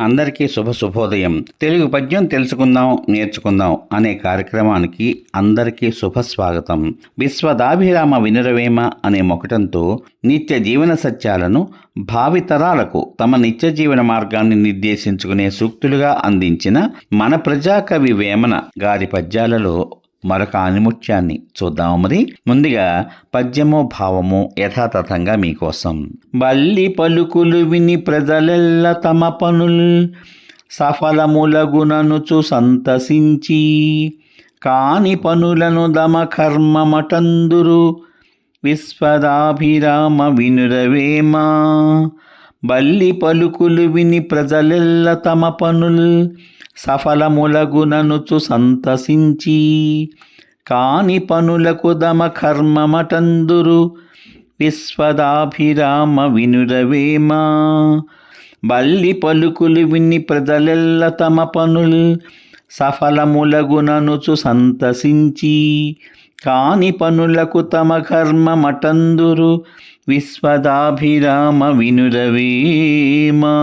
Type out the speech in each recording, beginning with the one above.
అందరికీ శుభ శుభోదయం. తెలుగు పద్యం తెలుసుకుందాం నేర్చుకుందాం అనే కార్యక్రమానికి అందరికీ శుభ స్వాగతం. విశ్వదాభిరామ వినురవేమ అనే మొకటంతో నిత్య జీవన సత్యాలను భావితరాలకు తమ నిత్య జీవన మార్గాన్ని నిర్దేశించుకునే సూక్తులుగా అందించిన మన ప్రజాకవి వేమన గారి పద్యాలలో మరొక ఆనిముత్యాన్ని చూద్దాము మరి. ముందుగా పద్యము భావము యథాతథంగా మీకోసం. బల్లి పలుకులు విని ప్రజలెల్ల తమ పనుల్ సఫలములగుననుచు సంతసించి కాని పనులను దమ కర్మమటందురు విశ్వదాభిరామ వినురవేమా. బల్లి పలుకులు విని ప్రజలెల్ల తమ పనుల్ సఫలములగుననుచు సంతసించి కాని పనులకు దమ కర్మమటందురు విశ్వదాభిరామ వినురవేమా బల్లి పలుకులు విని ప్రజలెల్ల తమ పనుల్ సఫలములగుననుచు సంతసించి కాని పనులకు తమ కర్మమటందురు విశ్వదాభిరామ వినురవేమా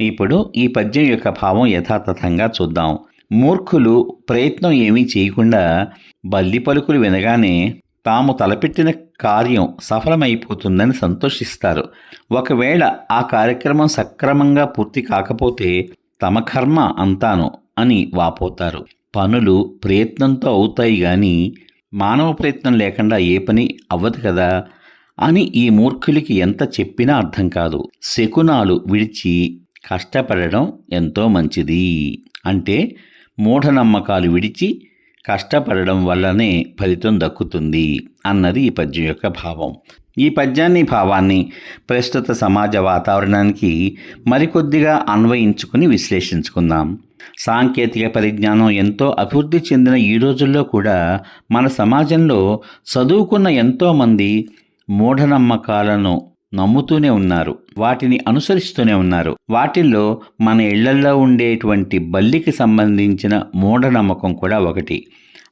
ఇప్పుడు ఈ పద్యం యొక్క భావం యథాతథంగా చూద్దాం. మూర్ఖులు ప్రయత్నం ఏమీ చేయకుండా బల్లి పలుకులు వినగానే తాము తలపెట్టిన కార్యం సఫలమైపోతుందని సంతోషిస్తారు. ఒకవేళ ఆ కార్యక్రమం సక్రమంగా పూర్తి కాకపోతే తమ కర్మ అంతాను అని వాపోతారు. పనులు ప్రయత్నంతో అవుతాయి కానీ మానవ ప్రయత్నం లేకుండా ఏ పని అవ్వదు కదా అని ఈ మూర్ఖులకి ఎంత చెప్పినా అర్థం కాదు. శకునాలు విడిచి కష్టపడడం ఎంతో మంచిది. అంటే మూఢనమ్మకాలు విడిచి కష్టపడడం వల్లనే ఫలితం దక్కుతుంది అన్నది ఈ పద్యం యొక్క భావం. ఈ పద్యాన్ని భావాన్ని ప్రస్తుత సమాజ వాతావరణానికి మరికొద్దిగా అన్వయించుకుని విశ్లేషించుకుందాం. సాంకేతిక పరిజ్ఞానం ఎంతో అభివృద్ధి చెందిన ఈ రోజుల్లో కూడా మన సమాజంలో చదువుకున్న ఎంతోమంది మూఢనమ్మకాలను నమ్ముతూనే ఉన్నారు వాటిని అనుసరిస్తూనే ఉన్నారు. వాటిల్లో మన ఇళ్ళల్లో ఉండేటువంటి బల్లికి సంబంధించిన మూఢనమ్మకం కూడా ఒకటి.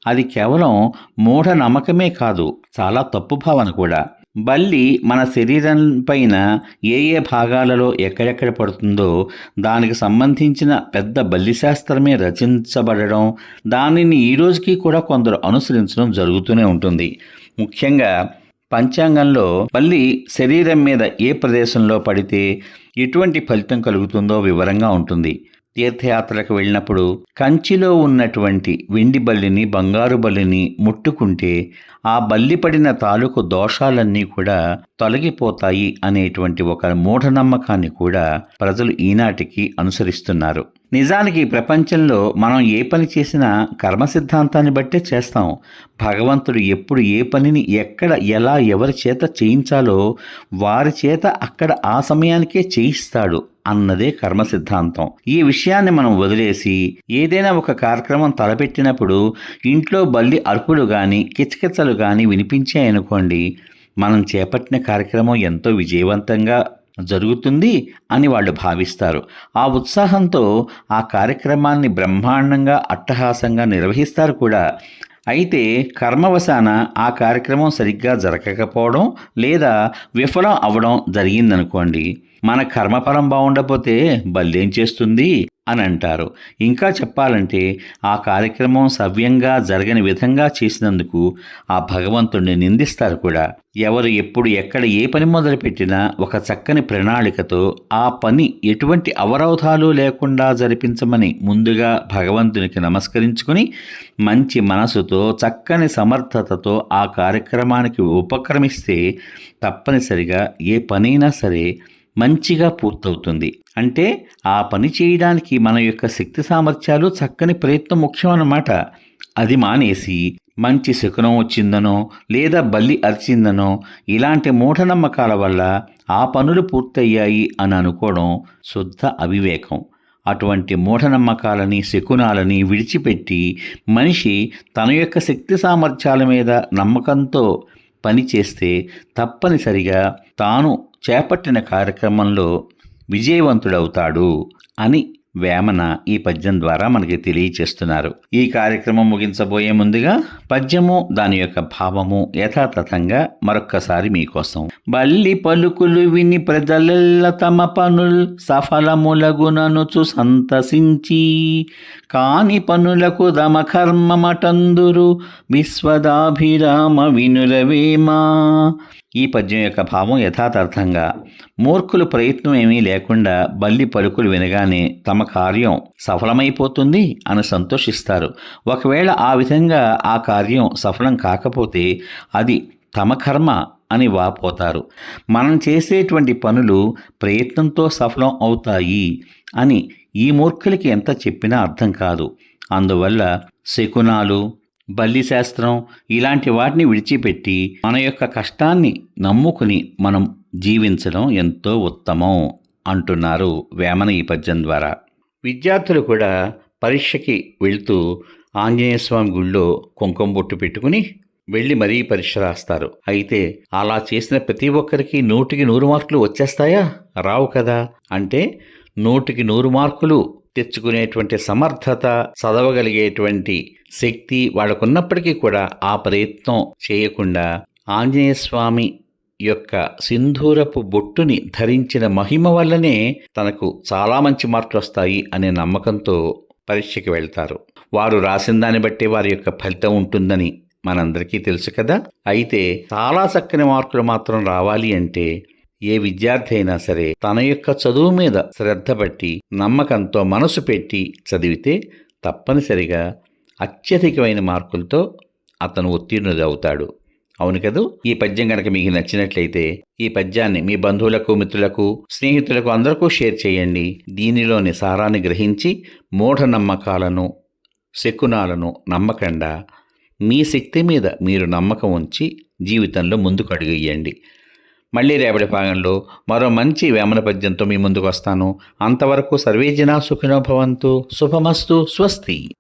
అది కేవలం మూఢనమ్మకమే కాదు చాలా తప్పు భావన కూడా. బల్లి మన శరీరం పైన ఏ ఏ భాగాలలో ఎక్కడెక్కడ పడుతుందో దానికి సంబంధించిన పెద్ద బల్లి శాస్త్రమే రచించబడడం దానిని ఈ రోజుకి కూడా కొందరు అనుసరించడం జరుగుతూనే ఉంటుంది. ముఖ్యంగా పంచాంగంలో బల్లి శరీరం మీద ఏ ప్రదేశంలో పడితే ఎటువంటి ఫలితం కలుగుతుందో వివరంగా ఉంటుంది. తీర్థయాత్రకు వెళ్ళినప్పుడు కంచిలో ఉన్నటువంటి వెండి బల్లిని బంగారు బల్లిని ముట్టుకుంటే ఆ బల్లి పడిన తాలూకు దోషాలన్నీ కూడా తొలగిపోతాయి అనేటువంటి ఒక మూఢనమ్మకాన్ని కూడా ప్రజలు ఈనాటికి అనుసరిస్తున్నారు. నిజానికి ప్రపంచంలో మనం ఏ పని చేసినా కర్మ సిద్ధాంతాన్ని బట్టే చేస్తాం. భగవంతుడు ఎప్పుడు ఏ పనిని ఎక్కడ ఎలా ఎవరి చేత చేయించాలో వారి చేత అక్కడ ఆ సమయానికే చేయిస్తాడు అన్నదే కర్మ సిద్ధాంతం. ఈ విషయాన్ని మనం వదిలేసి ఏదైనా ఒక కార్యక్రమం తలపెట్టినప్పుడు ఇంట్లో బల్లి అరుపులు కానీ కిచకిచలు కానీ వినిపించాయనుకోండి మనం చేపట్టిన కార్యక్రమం ఎంతో విజయవంతంగా జరుగుతుంది అని వాళ్ళు భావిస్తారు. ఆ ఉత్సాహంతో ఆ కార్యక్రమాన్ని బ్రహ్మాండంగా అట్టహాసంగా నిర్వహిస్తారు కూడా. అయితే కర్మవశాన ఆ కార్యక్రమం సరిగ్గా జరగకపోవడం లేదా విఫలం అవ్వడం జరిగిందనుకోండి మన కర్మఫలం బాగుండకపోతే బల్లేం చేస్తుంది? అని అంటారు. ఇంకా చెప్పాలంటే ఆ కార్యక్రమం సవ్యంగా జరగని విధంగా చేసినందుకు ఆ భగవంతుణ్ణి నిందిస్తారు కూడా. ఎవరు ఎప్పుడు ఎక్కడ ఏ పని మొదలుపెట్టినా ఒక చక్కని ప్రణాళికతో ఆ పని ఎటువంటి అవరోధాలు లేకుండా జరిపించమని ముందుగా భగవంతునికి నమస్కరించుకుని మంచి మనసుతో చక్కని సమర్థతతో ఆ కార్యక్రమానికి ఉపక్రమిస్తే తప్పనిసరిగా ఏ పనైనా సరే మంచిగా పూర్తవుతుంది. అంటే ఆ పని చేయడానికి మన యొక్క శక్తి సామర్థ్యాలు చక్కని ప్రయత్నం ముఖ్యం అన్నమాట అది మానేసి మంచి శకునం వచ్చిందనో లేదా బల్లి అరిచిందనో ఇలాంటి మూఢనమ్మకాల వల్ల ఆ పనులు పూర్తయ్యాయి అని అనుకోవడం శుద్ధ అవివేకం. అటువంటి మూఢనమ్మకాలని శకునాలని విడిచిపెట్టి మనిషి తన యొక్క శక్తి సామర్థ్యాల మీద నమ్మకంతో పనిచేస్తే తప్పనిసరిగా తాను చేపట్టిన కార్యక్రమంలో విజయవంతుడవుతాడు అని వేమన ఈ పద్యం ద్వారా మనకి తెలియచేస్తున్నారు. ఈ కార్యక్రమం ముగించబోయే ముందుగా పద్యము దాని యొక్క భావము యథాతథంగా మరొక్కసారి మీకోసం. బల్లి పలుకులు విని ప్రజలెల్ల తమ పనుల్ సఫలములగుననుచు సంతసించి కాని పనులకు దమ కర్మమటందురు విశ్వదాభిరామ వినురవేమా ఈ పద్యం యొక్క భావం యథాతథంగా. మూర్ఖులు ప్రయత్నం ఏమీ లేకుండా బల్లి పలుకులు వినగానే తమ కార్యం సఫలమైపోతుంది అని సంతోషిస్తారు. ఒకవేళ ఆ విధంగా ఆ కార్యం సఫలం కాకపోతే అది తమ కర్మ అని వాపోతారు. మనం చేసేటువంటి పనులు ప్రయత్నంతో సఫలం అవుతాయి అని ఈ మూర్ఖులకి ఎంత చెప్పినా అర్థం కాదు. అందువల్ల శకునాలు బల్లి శాస్త్రం ఇలాంటి వాటిని విడిచిపెట్టి మన యొక్క కష్టాన్ని నమ్ముకుని మనం జీవించడం ఎంతో ఉత్తమం అంటున్నారు వేమన ఈ పద్యం ద్వారా. విద్యార్థులు కూడా పరీక్షకి వెళ్తూ ఆంజనేయస్వామి గుళ్ళో కుంకుమ బొట్టు పెట్టుకుని వెళ్ళి మరీ పరీక్ష రాస్తారు. అయితే అలా చేసిన ప్రతి ఒక్కరికి నూటికి నూరు మార్కులు వచ్చేస్తాయా? రావు కదా. అంటే నూటికి నూరు మార్కులు తెచ్చుకునేటువంటి సమర్థత చదవగలిగేటువంటి శక్తి వాళ్ళకున్నప్పటికీ కూడా ఆ ప్రయత్నం చేయకుండా ఆంజనేయ స్వామి యొక్క సింధూరపు బొట్టుని ధరించిన మహిమ వల్లనే తనకు చాలా మంచి మార్కులు వస్తాయి అనే నమ్మకంతో పరీక్షకి వెళ్తారు. వారు రాసిన దాన్ని బట్టి వారి యొక్క ఫలితం ఉంటుందని మనందరికీ తెలుసు కదా. అయితే చాలా చక్కని మార్కులు మాత్రం రావాలి అంటే ఏ విద్యార్థి అయినా సరే తన యొక్క చదువు మీద శ్రద్ధ పట్టి నమ్మకంతో మనసు పెట్టి చదివితే తప్పనిసరిగా అత్యధికమైన మార్కులతో అతను ఉత్తీర్ణుడవుతాడు. అవును కదూ? ఈ పద్యం కనుక మీకు నచ్చినట్లయితే ఈ పద్యాన్ని మీ బంధువులకు మిత్రులకు స్నేహితులకు అందరికీ షేర్ చేయండి. దీనిలోని సారాన్ని గ్రహించి మూఢనమ్మకాలను శకునాలను నమ్మకండా మీ శక్తి మీద మీరు నమ్మకం ఉంచి జీవితంలో ముందుకు అడుగేయండి మళ్ళీ రేపటి భాగంలో మరో మంచి వేమన పద్యంతో మీ ముందుకు వస్తాను. అంతవరకు సర్వేజన సుఖినో భవంతు. శుభమస్తు. స్వస్తి.